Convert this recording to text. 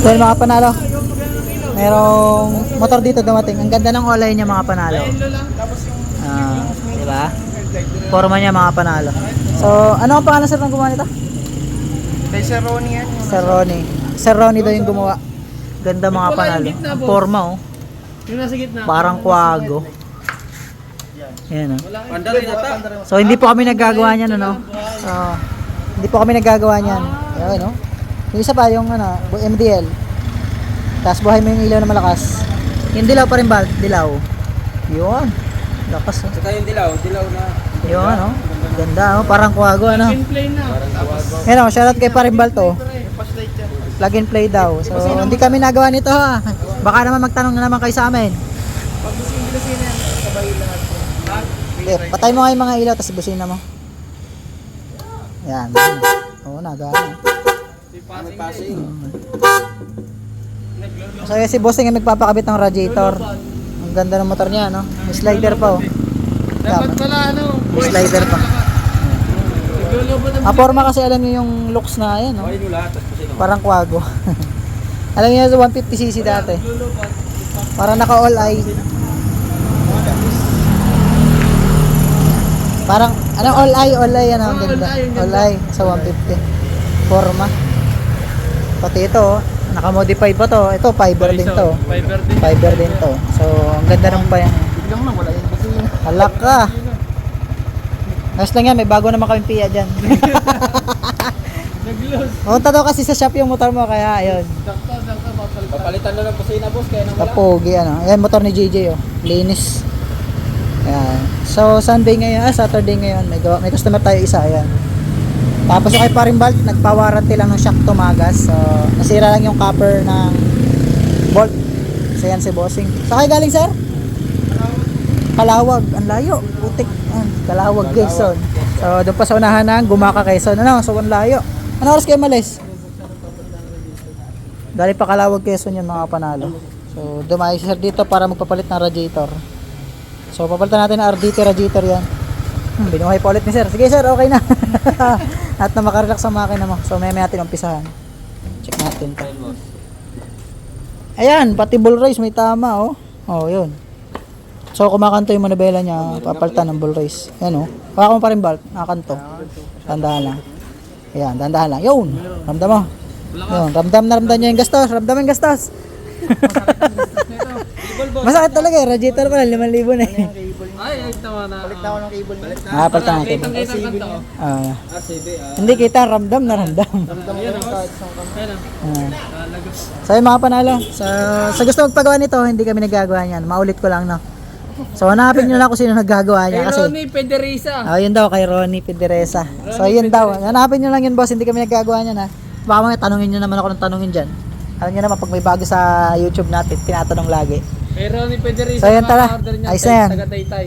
Yun mga panalo. Merong motor dito dumating. Ang ganda ng olay niya mga panalo. Ah, di ba? Forma niya mga panalo. So, ano ang pangalan sir ng gumawa nito? Kay Sir Ronnie yan. Sir Ronnie. Sir Ronnie daw yung gumawa. Ganda mga panalo. Ang forma oh. Yung nasa gitna. Parang kwago. Yan oh. So hindi po kami naggagawa niyan ano. So hindi po kami naggagawa niyan. Ayun no. Yung isa pa yung ano, bu- MDL. Tapos buhay mo yung ilaw na malakas. Yung dilaw pa rin ba? Dilaw. Yun. Lakas. oh. Saka yung dilaw, dilaw na. Yun ano. Ganda oh, parang kwago ano. Na. Yan oh, shoutout kay Parimbal to. Yan. Plug and play daw. So hindi kami nagawa nito ha. Baka naman magtanong na naman kayo sa amin. Pag yung bilasin yan, sabay lahat. Okay, patay mo nga yung mga ilaw tapos busina mo. Yan. Oo, May passing. So yan si Bossing ay magpapakabit ng radiator. Ang ganda ng motor niya, no? May slider pa, oh. Dapat pala ano. May slider pa. Ang Ang forma kasi alam niyo yung looks na, ayan, no? Kasi Parang kwago. alam niyo, 150cc dati. Parang naka all eye. Parang, ano all eye, all eye, ano, ang Ah, ganda. all eye, ang ganda. All eye, sa 150. Forma. Pati ito, naka-modify pa to. Ito, fiber din to. Fiber din. Fiber din to. So, ang ganda ng pa yan. biglang lang wala yung busina. Halak ka. Ayos lang yan, may bago naman kami piya dyan. Nag-lose. Punta daw kasi sa shop yung motor mo, kaya ayun. Dakta, dakta, papalitan. Papalitan na ng busina boss, kaya nang wala. Tapogi, ano. Ayan, motor ni JJ, oh. Linis. Ayan. So, Sunday ngayon, ah, Saturday ngayon, may, gawa, may customer tayo isa, ayan. Tapos yung kay Parimbalt, nagpa-warranty lang ng shock tumagas. So, nasira lang yung copper ng bolt. So, yan si Bossing. Sa kayo galing, sir? Kalawag. Ang layo. Putik. Kalawag, Quezon. So, doon pa sa unahan ng Gumaka, Quezon. Ano? So, ang layo. Ano oras kayo malis? Galing pa Kalawag, Quezon yun mga panalo. So, dumayo si sir dito para magpapalit ng radiator. So, papalitan natin ng RDT radiator yan. Binuhay pa ulit ni sir. Sige sir, okay na. At na makarelax ang makina mo. So, may natin umpisahan. Check natin to. Ayan, pati bull race may tama oh. Oh, yun. So, kumakanto yung manabela niya, papalitan ng bull race. Ayan oh. Mo pa rin balt, nakakanto. Tandaan lang. Ayan, tandaan lang. Yun, ramdam mo. Yun, ramdam na ramdam niya yung gastos. Ramdam yung gastos. Masakit talaga eh. Radiator pa lang, 5,000 na eh. Ay, ay, tama na. Balik na ako ng cable niya. Ah, palitan natin. Kitang kita ang kanta ko. Ah, Ah, ah. hindi kita, ramdam na ramdam. Ramdam ko ng kamay. Ayan ah. So yung mga panalo, sa, sa gusto magpagawa nito, hindi kami nagagawa niyan. Maulit ko lang, no? So hanapin nyo na kung sino naggagawa niya kasi. Ronnie Pederisa. Ah, yun daw kay Ronnie Pederesa. So yun daw. Hanapin nyo lang yun, boss. Hindi kami nagagawa niyan, ha. Baka mamaya tanungin nyo naman ako ng tanungin dyan. Alam nyo naman, pag may bago sa YouTube natin, tinatanong lagi. Kay Ronnie Pederisa. So, yan, tara. order niya. Ayos na yan. Taga Taytay.